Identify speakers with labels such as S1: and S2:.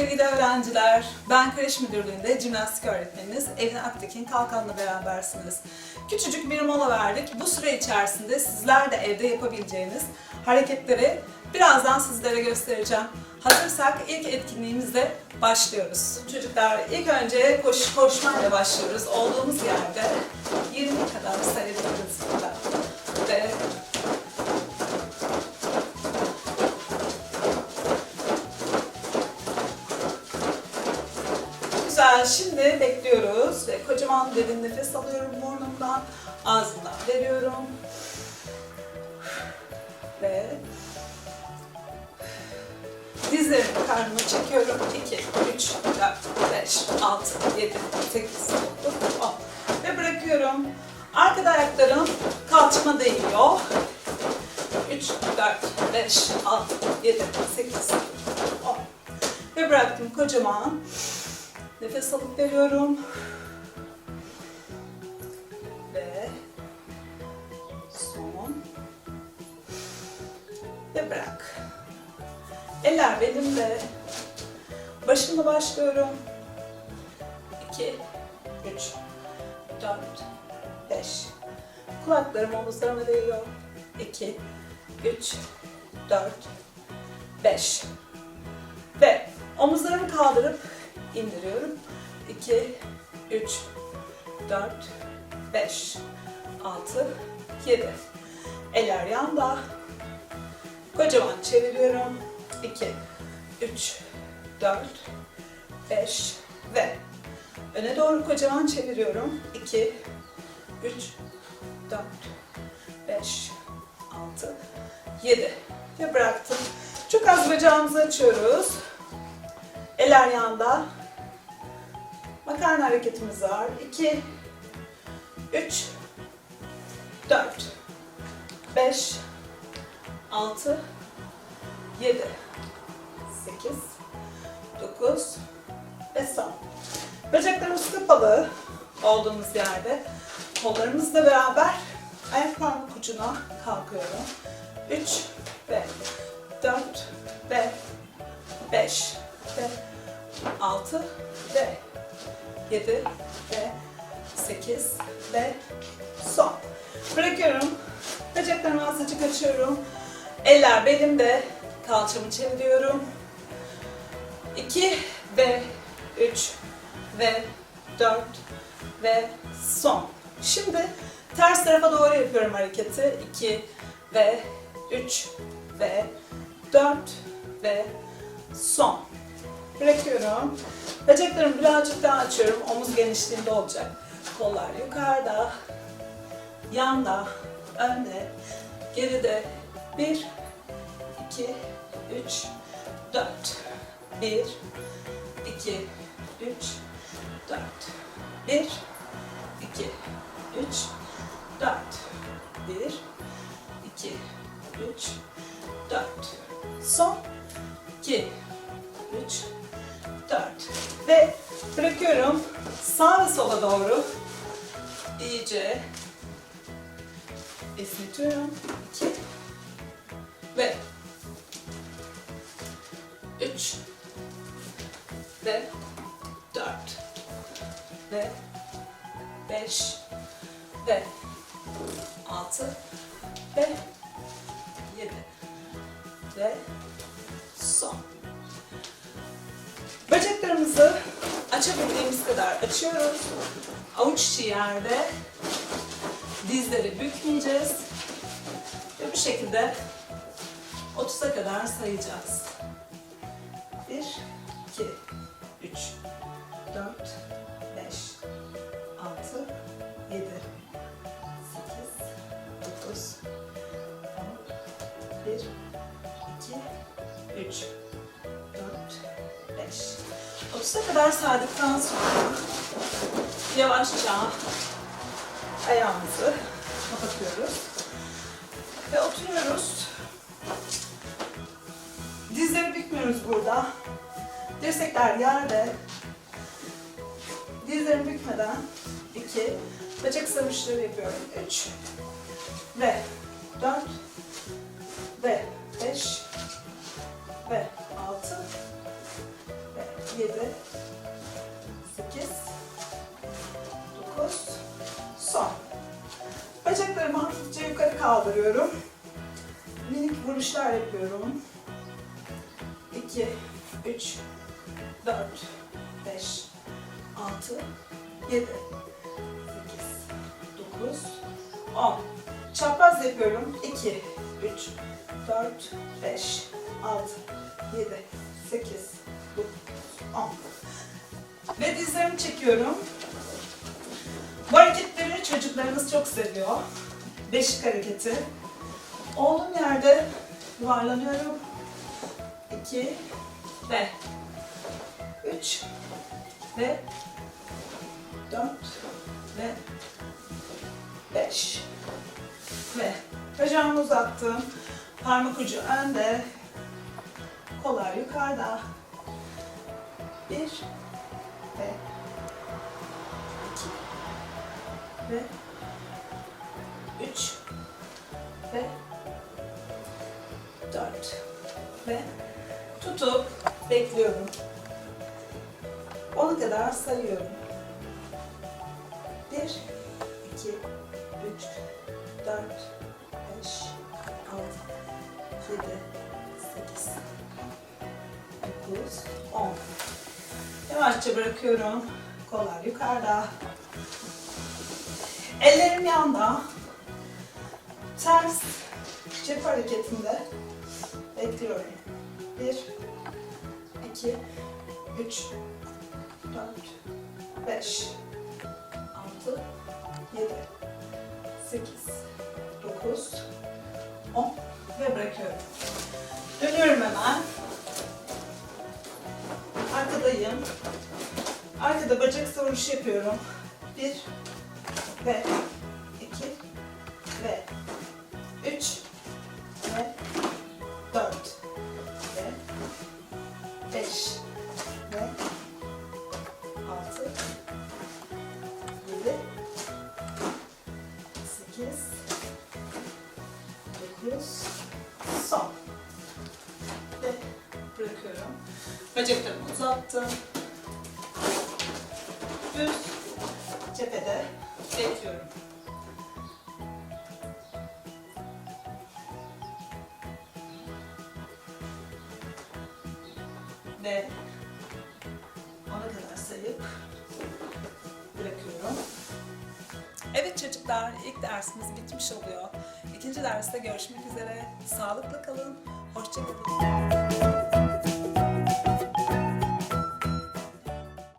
S1: sevgili öğrenciler. Ben kreş müdürlüğünde jimnastik öğretmeniniz Evin Aktekin Kalkan'la berabersiniz. Küçücük bir mola verdik. Bu süre içerisinde sizler de evde yapabileceğiniz hareketleri birazdan sizlere göstereceğim. Hazırsak ilk etkinliğimizle başlıyoruz. Çocuklar ilk önce koş, koşmayla başlıyoruz. Olduğumuz yerde 20 kadar burada. Ve Güzel. Şimdi bekliyoruz kocaman derin nefes alıyorum burnumdan, ağzımdan veriyorum. Ve dizlerimi karnıma çekiyorum. 2, 3, 4, 5, 6, 7, 8, 9, 10. Ve bırakıyorum. Arkada ayaklarım kalçama değiyor. 3, 4, 5, 6, 7, 8, 9, 10. Ve bıraktım kocaman. Nefes alıp veriyorum. Son. Ve bırak. Eller belimde. Başımla başlıyorum. 2, 3, 4, 5. Kulaklarım omuzlarıma değiyor. 2, 3, 4, 5. Ve omuzlarımı kaldırıp indiriyorum. 2, 3, 4, 5, 6, 7. Eller yanda. Kocaman çeviriyorum. 2, 3, 4, 5 ve öne doğru kocaman çeviriyorum. 2, 3, 4, 5, 6, 7 ve bıraktım. Çok az bacağımızı açıyoruz. Eller yanda. Makarna hareketimiz var. 2, 3, 4, 5, 6, 7, 8, 9 ve son. Bacaklarımız kapalı olduğumuz yerde. Kollarımızla beraber ayak parmak ucuna kalkıyorum. 3 ve 4 ve 5 ve 6 ve 7 ve 8 ve. Bırakıyorum. Bacaklarımı azıcık açıyorum. Eller belimde. Kalçamı çeviriyorum. 2 ve 3 ve 4 ve son. Şimdi ters tarafa doğru yapıyorum hareketi. 2 ve 3 ve 4 ve son. Bırakıyorum. Bacaklarımı birazcık daha açıyorum. Omuz genişliğinde olacak. Kollar yukarıda, yanda, önde, geride. 1, 2, 3, 4. 1, 2, 3, 4. 1, 2, 3, 4. 1, 2, 3, 4. Son. 2, 3, 4 ve bırakıyorum sağ ve sola doğru iyice esnetiyorum 2 ve 3 ve 4 ve 5 ve 6 ve 7 ve son. Bacaklarımızı açabildiğimiz kadar açıyoruz. Avuç içi yerde. Dizleri bükmeyeceğiz. Ve bu şekilde 30'a kadar sayacağız. 1, 2, 3, 4, 5, 6, 7, 8, 9, 10, 1, 2, 3, 4, 5. 30'a kadar saydıktan sonra yavaşça ayağımızı kapatıyoruz. Ve oturuyoruz. Dizleri bükmüyoruz burada. Dirsekler yerde. Dizlerimi bükmeden 2 bacak sarışları yapıyorum. 3 ve 4 ve 5 ve 6 ve 7 Kollarımı hafifçe yukarı kaldırıyorum. Minik vuruşlar yapıyorum. 2, 3, 4, 5, 6, 7, 8, 9, 10. Çapraz yapıyorum. 2, 3, 4, 5, 6, 7, 8, 9, 10. Ve dizlerimi çekiyorum. Bu hareketleri çocuklarımız çok seviyor. Beşik hareketi. Olduğum yerde yuvarlanıyorum. 2 ve 3 ve 4 ve 5 ve bacağımı uzattım. Parmak ucu önde. Kollar yukarıda. 1 ve 2 ve 3 ve 4 ve tutup bekliyorum. 10'a kadar sayıyorum. 1 2 3 4 5 6 7 8 9 10 Yavaşça bırakıyorum. Kollar yukarıda. Ellerim yanda. Ters cep hareketinde bekliyorum. 1 2 3 4 5 6 7 8 9 10 ve bırakıyorum. Dönüyorum hemen. Arkadayım. Arkada bacak savuruşu yapıyorum. 1 ve uzattım. Düz cephede bekliyorum. Ve ona kadar sayıp bırakıyorum. Evet çocuklar, ilk dersimiz bitmiş oluyor. İkinci derste görüşmek üzere. Sağlıklı kalın, hoşça kalın.